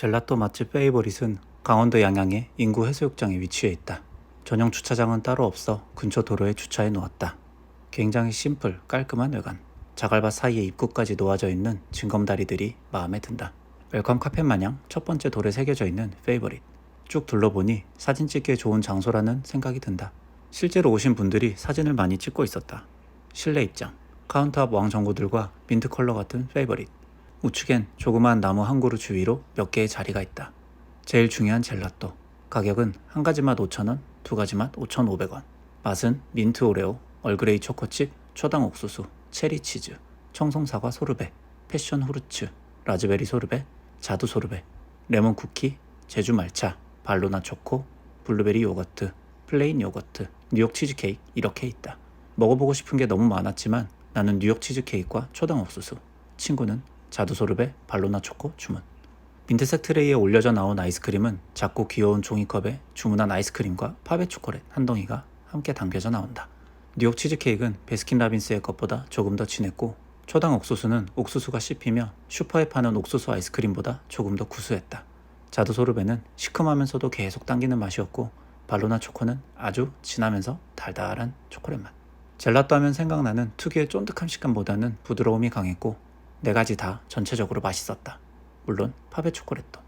젤라또 맛집 페이보릿은 강원도 양양의 인구 해수욕장에 위치해 있다. 전용 주차장은 따로 없어 근처 도로에 주차해 놓았다. 굉장히 심플, 깔끔한 외관. 자갈밭 사이에 입구까지 놓아져 있는 징검다리들이 마음에 든다. 웰컴 카페 마냥 첫 번째 돌에 새겨져 있는 페이보릿. 쭉 둘러보니 사진 찍기에 좋은 장소라는 생각이 든다. 실제로 오신 분들이 사진을 많이 찍고 있었다. 실내 입장, 카운터 앞 왕정구들과 민트 컬러 같은 페이버릿. 우측엔 조그마한 나무 한 그루 주위로 몇 개의 자리가 있다. 제일 중요한 젤라또. 가격은 한 가지 맛 5,000원, 두 가지 맛 5,500원. 맛은 민트 오레오, 얼그레이 초코칩, 초당 옥수수, 체리 치즈, 청송 사과 소르베, 패션 후르츠, 라즈베리 소르베, 자두 소르베, 레몬 쿠키, 제주 말차, 발로나 초코, 블루베리 요거트, 플레인 요거트, 뉴욕 치즈케이크 이렇게 있다. 먹어보고 싶은 게 너무 많았지만 나는 뉴욕 치즈케이크와 초당 옥수수, 친구는 자두 소르베, 발로나 초코 주문. 민트색 트레이에 올려져 나온 아이스크림은 작고 귀여운 종이컵에 주문한 아이스크림과 파베 초콜릿 한 덩이가 함께 담겨져 나온다. 뉴욕 치즈케이크는 베스킨라빈스의 것보다 조금 더 진했고 초당 옥수수는 옥수수가 씹히며 슈퍼에 파는 옥수수 아이스크림보다 조금 더 구수했다. 자두 소르베는 시큼하면서도 계속 당기는 맛이었고 발로나 초코는 아주 진하면서 달달한 초콜릿 맛. 젤라또 하면 생각나는 특유의 쫀득한 식감보다는 부드러움이 강했고 네 가지 다 전체적으로 맛있었다. 물론 파베 초콜릿도.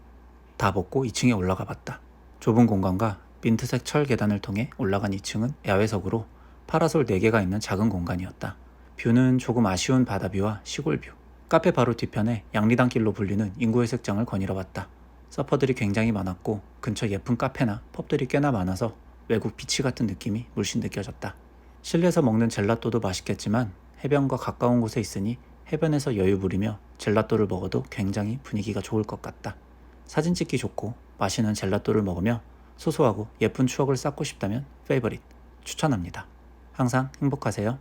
다 먹고 2층에 올라가 봤다. 좁은 공간과 민트색 철 계단을 통해 올라간 2층은 야외석으로 파라솔 4개가 있는 작은 공간이었다. 뷰는 조금 아쉬운 바다뷰와 시골 뷰. 카페 바로 뒤편에 양리단길로 불리는 인구회색장을 거닐어 봤다. 서퍼들이 굉장히 많았고 근처 예쁜 카페나 펍들이 꽤나 많아서 외국 비치 같은 느낌이 물씬 느껴졌다. 실내에서 먹는 젤라또도 맛있겠지만 해변과 가까운 곳에 있으니 해변에서 여유 부리며 젤라또를 먹어도 굉장히 분위기가 좋을 것 같다. 사진 찍기 좋고 맛있는 젤라또를 먹으며 소소하고 예쁜 추억을 쌓고 싶다면 페이버릿 추천합니다. 항상 행복하세요.